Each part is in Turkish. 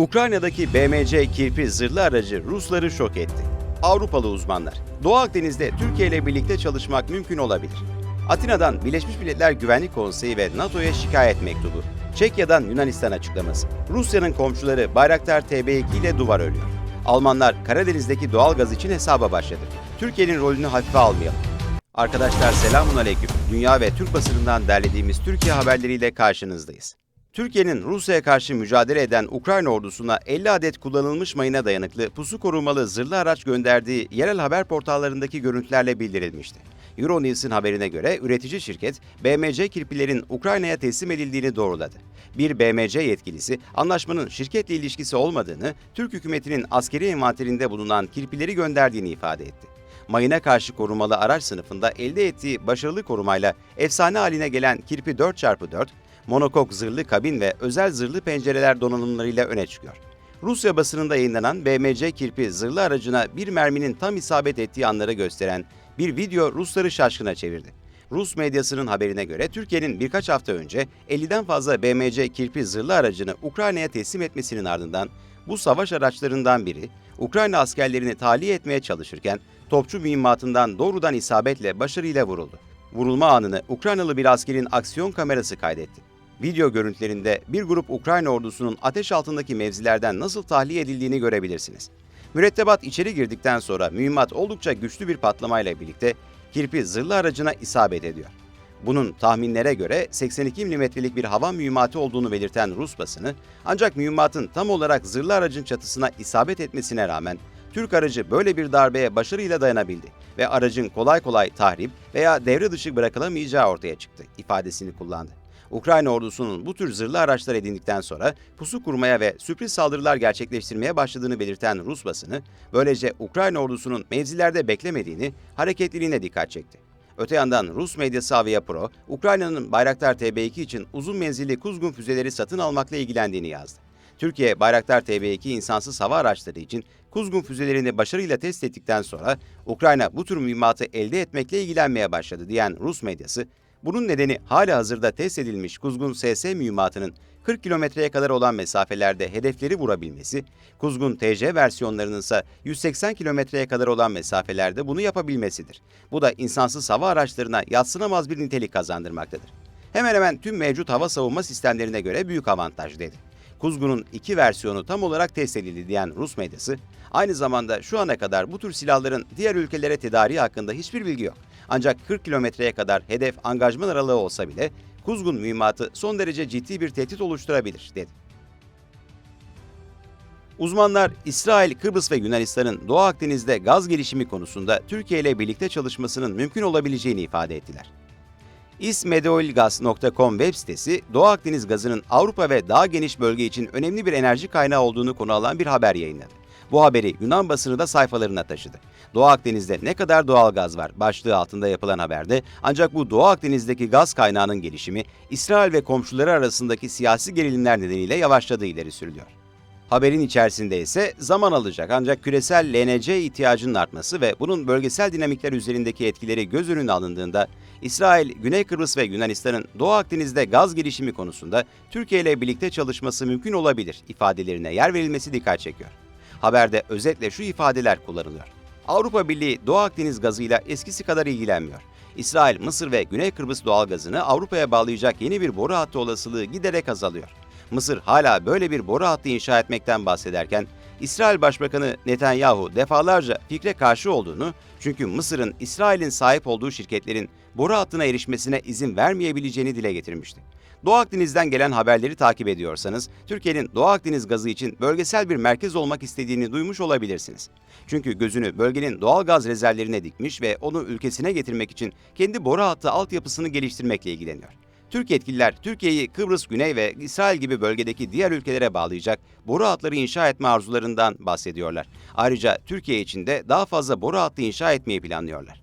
Ukrayna'daki BMC kirpi zırhlı aracı Rusları şok etti. Avrupalı uzmanlar, Doğu Akdeniz'de Türkiye ile birlikte çalışmak mümkün olabilir. Atina'dan Birleşmiş Milletler Güvenlik Konseyi ve NATO'ya şikayet mektubu. Çekya'dan Yunanistan açıklaması. Rusya'nın komşuları Bayraktar TB2 ile duvar örüyor. Almanlar Karadeniz'deki doğal gaz için hesaba başladı. Türkiye'nin rolünü hafife almayalım. Arkadaşlar selamun aleyküm. Dünya ve Türk basınından derlediğimiz Türkiye haberleriyle karşınızdayız. Türkiye'nin Rusya'ya karşı mücadele eden Ukrayna ordusuna 50 adet kullanılmış mayına dayanıklı pusu korumalı zırhlı araç gönderdiği yerel haber portallarındaki görüntülerle bildirilmişti. Euronews'ın haberine göre üretici şirket BMC kirpilerin Ukrayna'ya teslim edildiğini doğruladı. Bir BMC yetkilisi anlaşmanın şirketle ilişkisi olmadığını, Türk hükümetinin askeri envanterinde bulunan kirpileri gönderdiğini ifade etti mayına karşı korumalı araç sınıfında elde ettiği başarılı korumayla efsane haline gelen Kirpi 4x4, monokok zırhlı kabin ve özel zırhlı pencereler donanımlarıyla öne çıkıyor. Rusya basınında yayınlanan BMC Kirpi zırhlı aracına bir merminin tam isabet ettiği anları gösteren bir video Rusları şaşkına çevirdi. Rus medyasının haberine göre Türkiye'nin birkaç hafta önce 50'den fazla BMC Kirpi zırhlı aracını Ukrayna'ya teslim etmesinin ardından bu savaş araçlarından biri Ukrayna askerlerini tahliye etmeye çalışırken topçu mühimmatından doğrudan isabetle başarıyla vuruldu. Vurulma anını Ukraynalı bir askerin aksiyon kamerası kaydetti. Video görüntülerinde bir grup Ukrayna ordusunun ateş altındaki mevzilerden nasıl tahliye edildiğini görebilirsiniz. Mürettebat içeri girdikten sonra mühimmat oldukça güçlü bir patlamayla birlikte kirpi zırhlı aracına isabet ediyor. Bunun tahminlere göre 82 milimetrelik bir hava mühimmatı olduğunu belirten Rus basını, ancak mühimmatın tam olarak zırhlı aracın çatısına isabet etmesine rağmen Türk aracı böyle bir darbeye başarıyla dayanabildi ve aracın kolay kolay tahrip veya devre dışı bırakılamayacağı ortaya çıktı ifadesini kullandı. Ukrayna ordusunun bu tür zırhlı araçlar edindikten sonra pusu kurmaya ve sürpriz saldırılar gerçekleştirmeye başladığını belirten Rus basını, böylece Ukrayna ordusunun mevzilerde beklemediğini, hareketliliğine dikkat çekti. Öte yandan Rus medyası Avia Pro, Ukrayna'nın Bayraktar TB2 için uzun menzilli kuzgun füzeleri satın almakla ilgilendiğini yazdı. Türkiye, Bayraktar TB2 insansız hava araçları için kuzgun füzelerini başarıyla test ettikten sonra Ukrayna bu tür mühimmatı elde etmekle ilgilenmeye başladı diyen Rus medyası, bunun nedeni hala hazırda test edilmiş Kuzgun SS mühimmatının 40 kilometreye kadar olan mesafelerde hedefleri vurabilmesi, Kuzgun TC versiyonlarının ise 180 kilometreye kadar olan mesafelerde bunu yapabilmesidir. Bu da insansız hava araçlarına yatsınamaz bir nitelik kazandırmaktadır. Hemen hemen tüm mevcut hava savunma sistemlerine göre büyük avantaj dedi. Kuzgun'un iki versiyonu tam olarak test edildi diyen Rus medyası, aynı zamanda şu ana kadar bu tür silahların diğer ülkelere tedariği hakkında hiçbir bilgi yok. Ancak 40 kilometreye kadar hedef angajman aralığı olsa bile Kuzgun mühimmatı son derece ciddi bir tehdit oluşturabilir, dedi. Uzmanlar, İsrail, Kıbrıs ve Yunanistan'ın Doğu Akdeniz'de gaz gelişimi konusunda Türkiye ile birlikte çalışmasının mümkün olabileceğini ifade ettiler. ismedeoilgas.com web sitesi, Doğu Akdeniz gazının Avrupa ve daha geniş bölge için önemli bir enerji kaynağı olduğunu konu alan bir haber yayınladı. Bu haberi Yunan basını da sayfalarına taşıdı. Doğu Akdeniz'de ne kadar doğal gaz var başlığı altında yapılan haberde ancak bu Doğu Akdeniz'deki gaz kaynağının gelişimi İsrail ve komşuları arasındaki siyasi gerilimler nedeniyle yavaşladığı ileri sürülüyor. Haberin içerisinde ise zaman alacak ancak küresel LNC ihtiyacının artması ve bunun bölgesel dinamikler üzerindeki etkileri göz önüne alındığında İsrail, Güney Kıbrıs ve Yunanistan'ın Doğu Akdeniz'de gaz gelişimi konusunda Türkiye ile birlikte çalışması mümkün olabilir ifadelerine yer verilmesi dikkat çekiyor. Haberde özetle şu ifadeler kullanılıyor. Avrupa Birliği Doğu Akdeniz gazıyla eskisi kadar ilgilenmiyor. İsrail, Mısır ve Güney Kıbrıs doğalgazını Avrupa'ya bağlayacak yeni bir boru hattı olasılığı giderek azalıyor. Mısır hala böyle bir boru hattı inşa etmekten bahsederken, İsrail Başbakanı Netanyahu defalarca fikre karşı olduğunu, çünkü Mısır'ın İsrail'in sahip olduğu şirketlerin boru hattına erişmesine izin vermeyebileceğini dile getirmişti. Doğu Akdeniz'den gelen haberleri takip ediyorsanız, Türkiye'nin Doğu Akdeniz gazı için bölgesel bir merkez olmak istediğini duymuş olabilirsiniz. Çünkü gözünü bölgenin doğal gaz rezervlerine dikmiş ve onu ülkesine getirmek için kendi boru hattı altyapısını geliştirmekle ilgileniyor. Türk yetkililer Türkiye'yi Kıbrıs, Güney ve İsrail gibi bölgedeki diğer ülkelere bağlayacak boru hatları inşa etme arzularından bahsediyorlar. Ayrıca Türkiye için de daha fazla boru hattı inşa etmeyi planlıyorlar.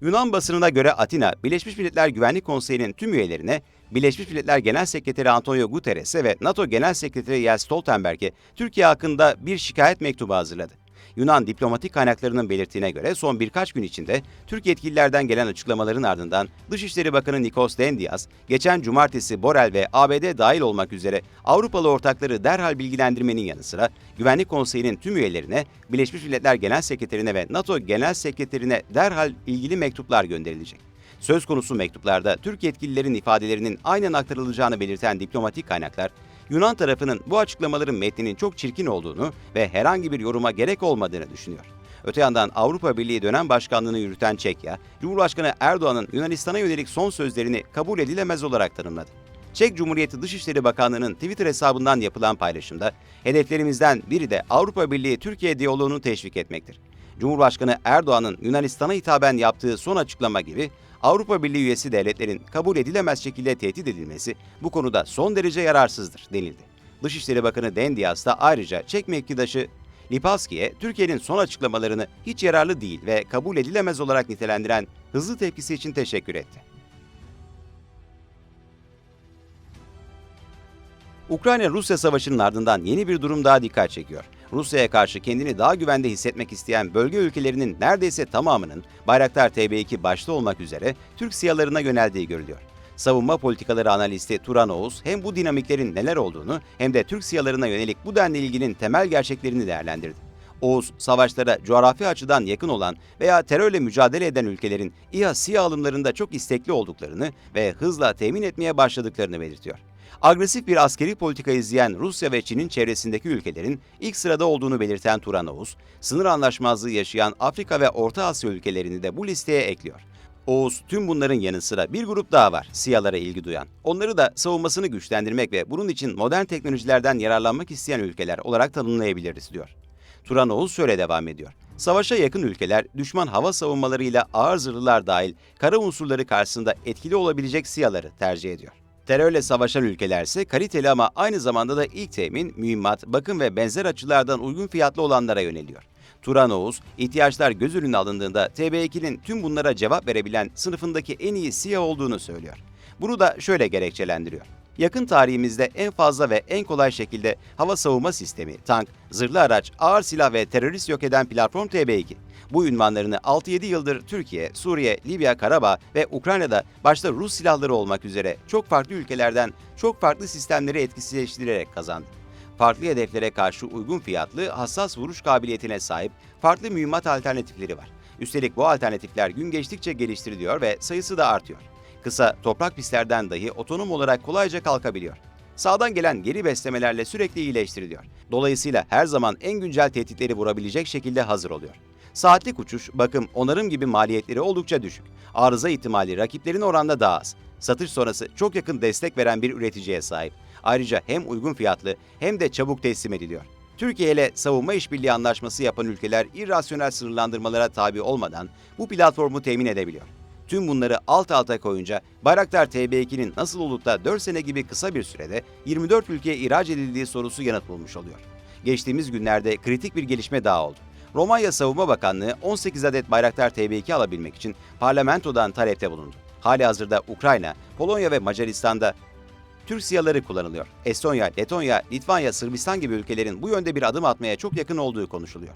Yunan basınına göre Atina, Birleşmiş Milletler Güvenlik Konseyi'nin tüm üyelerine, Birleşmiş Milletler Genel Sekreteri Antonio Guterres'e ve NATO Genel Sekreteri Jens Stoltenberg'e Türkiye hakkında bir şikayet mektubu hazırladı. Yunan diplomatik kaynaklarının belirttiğine göre son birkaç gün içinde Türk yetkililerden gelen açıklamaların ardından Dışişleri Bakanı Nikos Dendias, geçen cumartesi Borel ve ABD dahil olmak üzere Avrupalı ortakları derhal bilgilendirmenin yanı sıra Güvenlik Konseyi'nin tüm üyelerine, Birleşmiş Milletler Genel Sekreterine ve NATO Genel Sekreterine derhal ilgili mektuplar gönderilecek. Söz konusu mektuplarda Türk yetkililerin ifadelerinin aynen aktarılacağını belirten diplomatik kaynaklar, Yunan tarafının bu açıklamaların metninin çok çirkin olduğunu ve herhangi bir yoruma gerek olmadığını düşünüyor. Öte yandan Avrupa Birliği dönem başkanlığını yürüten Çekya, Cumhurbaşkanı Erdoğan'ın Yunanistan'a yönelik son sözlerini kabul edilemez olarak tanımladı. Çek Cumhuriyeti Dışişleri Bakanlığı'nın Twitter hesabından yapılan paylaşımda, hedeflerimizden biri de Avrupa Birliği-Türkiye diyaloğunu teşvik etmektir. Cumhurbaşkanı Erdoğan'ın Yunanistan'a hitaben yaptığı son açıklama gibi Avrupa Birliği üyesi devletlerin kabul edilemez şekilde tehdit edilmesi bu konuda son derece yararsızdır denildi. Dışişleri Bakanı Dendias da ayrıca Çek mevkidaşı Lipaski'ye Türkiye'nin son açıklamalarını hiç yararlı değil ve kabul edilemez olarak nitelendiren hızlı tepkisi için teşekkür etti. Ukrayna-Rusya savaşının ardından yeni bir durum daha dikkat çekiyor. Rusya'ya karşı kendini daha güvende hissetmek isteyen bölge ülkelerinin neredeyse tamamının Bayraktar TB2 başta olmak üzere Türk siyalarına yöneldiği görülüyor. Savunma politikaları analisti Turan Oğuz hem bu dinamiklerin neler olduğunu hem de Türk siyalarına yönelik bu denli ilginin temel gerçeklerini değerlendirdi. Oğuz, savaşlara coğrafi açıdan yakın olan veya terörle mücadele eden ülkelerin İHA SİHA alımlarında çok istekli olduklarını ve hızla temin etmeye başladıklarını belirtiyor agresif bir askeri politika izleyen Rusya ve Çin'in çevresindeki ülkelerin ilk sırada olduğunu belirten Turan sınır anlaşmazlığı yaşayan Afrika ve Orta Asya ülkelerini de bu listeye ekliyor. Oğuz tüm bunların yanı sıra bir grup daha var siyalara ilgi duyan. Onları da savunmasını güçlendirmek ve bunun için modern teknolojilerden yararlanmak isteyen ülkeler olarak tanımlayabiliriz diyor. Turan Oğuz şöyle devam ediyor. Savaşa yakın ülkeler düşman hava savunmalarıyla ağır zırhlılar dahil kara unsurları karşısında etkili olabilecek siyaları tercih ediyor. Terörle savaşan ülkeler ise kaliteli ama aynı zamanda da ilk temin, mühimmat, bakım ve benzer açılardan uygun fiyatlı olanlara yöneliyor. Turan Oğuz, ihtiyaçlar göz önüne alındığında TB2'nin tüm bunlara cevap verebilen sınıfındaki en iyi SİHA olduğunu söylüyor. Bunu da şöyle gerekçelendiriyor. Yakın tarihimizde en fazla ve en kolay şekilde hava savunma sistemi, tank, zırhlı araç, ağır silah ve terörist yok eden platform TB2. Bu ünvanlarını 6-7 yıldır Türkiye, Suriye, Libya, Karabağ ve Ukrayna'da başta Rus silahları olmak üzere çok farklı ülkelerden çok farklı sistemleri etkisizleştirerek kazandı. Farklı hedeflere karşı uygun fiyatlı, hassas vuruş kabiliyetine sahip farklı mühimmat alternatifleri var. Üstelik bu alternatifler gün geçtikçe geliştiriliyor ve sayısı da artıyor. Kısa, toprak pistlerden dahi otonom olarak kolayca kalkabiliyor. Sağdan gelen geri beslemelerle sürekli iyileştiriliyor. Dolayısıyla her zaman en güncel tehditleri vurabilecek şekilde hazır oluyor. Saatlik uçuş, bakım, onarım gibi maliyetleri oldukça düşük. Arıza ihtimali rakiplerin oranda daha az. Satış sonrası çok yakın destek veren bir üreticiye sahip. Ayrıca hem uygun fiyatlı hem de çabuk teslim ediliyor. Türkiye ile savunma işbirliği anlaşması yapan ülkeler irrasyonel sınırlandırmalara tabi olmadan bu platformu temin edebiliyor. Tüm bunları alt alta koyunca Bayraktar TB2'nin nasıl olup da 4 sene gibi kısa bir sürede 24 ülkeye ihraç edildiği sorusu yanıt bulmuş oluyor. Geçtiğimiz günlerde kritik bir gelişme daha oldu. Romanya Savunma Bakanlığı 18 adet Bayraktar TB2 alabilmek için parlamentodan talepte bulundu. Hali hazırda Ukrayna, Polonya ve Macaristan'da Türk siyaları kullanılıyor. Estonya, Letonya, Litvanya, Sırbistan gibi ülkelerin bu yönde bir adım atmaya çok yakın olduğu konuşuluyor.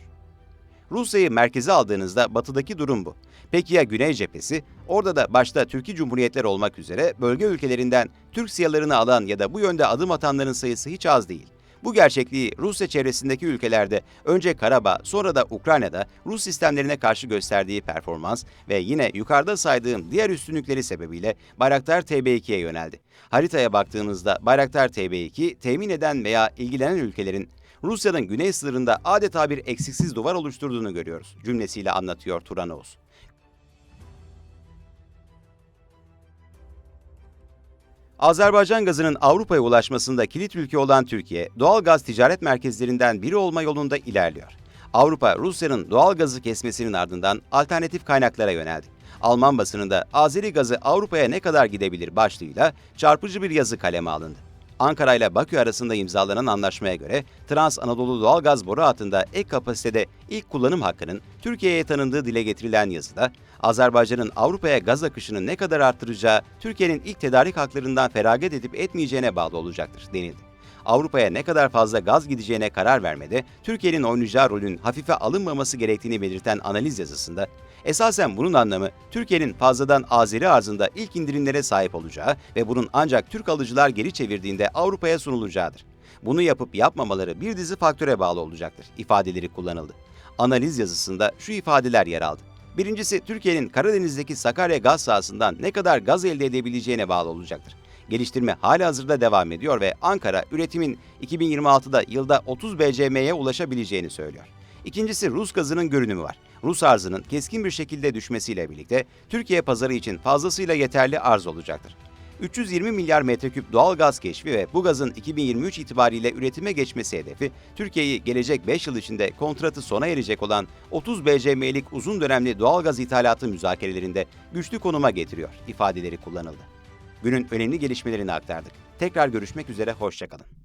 Rusya'yı merkeze aldığınızda batıdaki durum bu. Peki ya Güney cephesi? Orada da başta Türkiye Cumhuriyetler olmak üzere bölge ülkelerinden Türk siyalarını alan ya da bu yönde adım atanların sayısı hiç az değil. Bu gerçekliği Rusya çevresindeki ülkelerde önce Karabağ sonra da Ukrayna'da Rus sistemlerine karşı gösterdiği performans ve yine yukarıda saydığım diğer üstünlükleri sebebiyle Bayraktar TB2'ye yöneldi. Haritaya baktığımızda Bayraktar TB2 temin eden veya ilgilenen ülkelerin Rusya'nın güney sınırında adeta bir eksiksiz duvar oluşturduğunu görüyoruz cümlesiyle anlatıyor Turan Azerbaycan gazının Avrupa'ya ulaşmasında kilit ülke olan Türkiye, doğal gaz ticaret merkezlerinden biri olma yolunda ilerliyor. Avrupa, Rusya'nın doğal gazı kesmesinin ardından alternatif kaynaklara yöneldi. Alman basınında Azeri gazı Avrupa'ya ne kadar gidebilir başlığıyla çarpıcı bir yazı kaleme alındı. Ankara ile Bakü arasında imzalanan anlaşmaya göre Trans Anadolu Doğalgaz Boru Hattı'nda ek kapasitede ilk kullanım hakkının Türkiye'ye tanındığı dile getirilen yazıda Azerbaycan'ın Avrupa'ya gaz akışını ne kadar arttıracağı Türkiye'nin ilk tedarik haklarından feragat edip etmeyeceğine bağlı olacaktır denildi. Avrupa'ya ne kadar fazla gaz gideceğine karar vermede Türkiye'nin oynayacağı rolün hafife alınmaması gerektiğini belirten analiz yazısında, esasen bunun anlamı Türkiye'nin fazladan Azeri arzında ilk indirimlere sahip olacağı ve bunun ancak Türk alıcılar geri çevirdiğinde Avrupa'ya sunulacağıdır. Bunu yapıp yapmamaları bir dizi faktöre bağlı olacaktır ifadeleri kullanıldı. Analiz yazısında şu ifadeler yer aldı. Birincisi Türkiye'nin Karadeniz'deki Sakarya gaz sahasından ne kadar gaz elde edebileceğine bağlı olacaktır. Geliştirme hala hazırda devam ediyor ve Ankara üretimin 2026'da yılda 30 BCM'ye ulaşabileceğini söylüyor. İkincisi Rus gazının görünümü var. Rus arzının keskin bir şekilde düşmesiyle birlikte Türkiye pazarı için fazlasıyla yeterli arz olacaktır. 320 milyar metreküp doğal gaz keşfi ve bu gazın 2023 itibariyle üretime geçmesi hedefi, Türkiye'yi gelecek 5 yıl içinde kontratı sona erecek olan 30 BCM'lik uzun dönemli doğal gaz ithalatı müzakerelerinde güçlü konuma getiriyor ifadeleri kullanıldı. Günün önemli gelişmelerini aktardık. Tekrar görüşmek üzere, hoşçakalın.